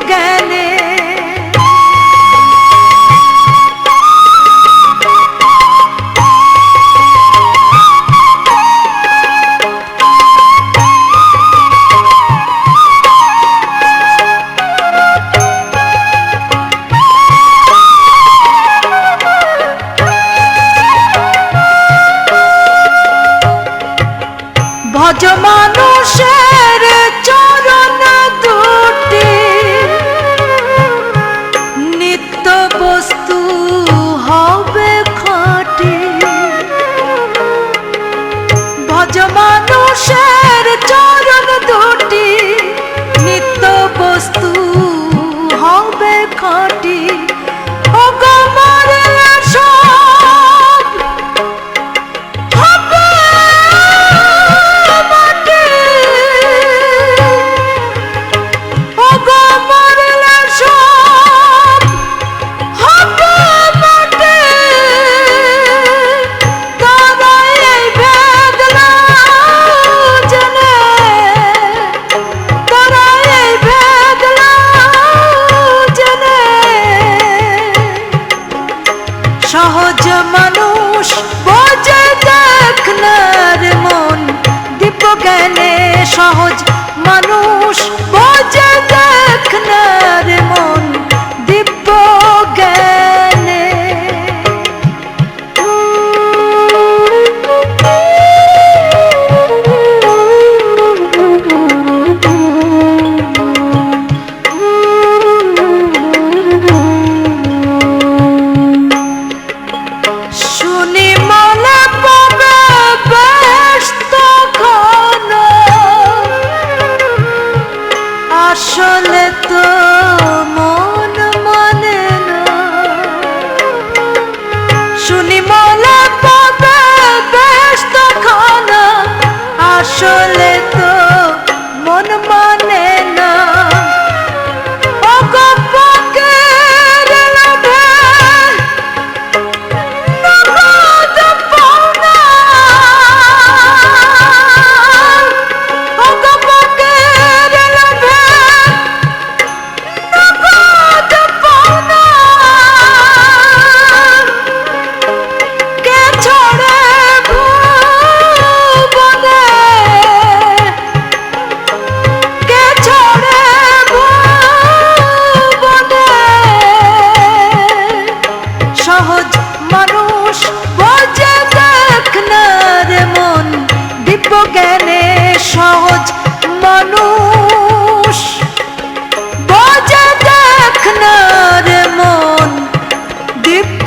জ্ঞানে ভজ মানুষের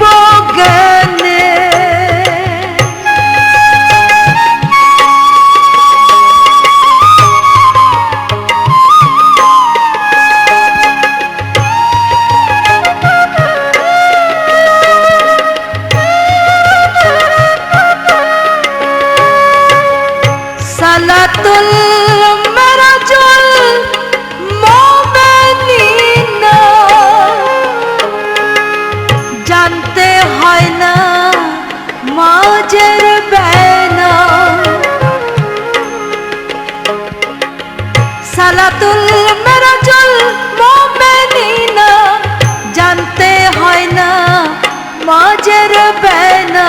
Oh, broken. সালাতুল মেরাজুল মোমেনিনা জানতে হয় না মজের বেনা।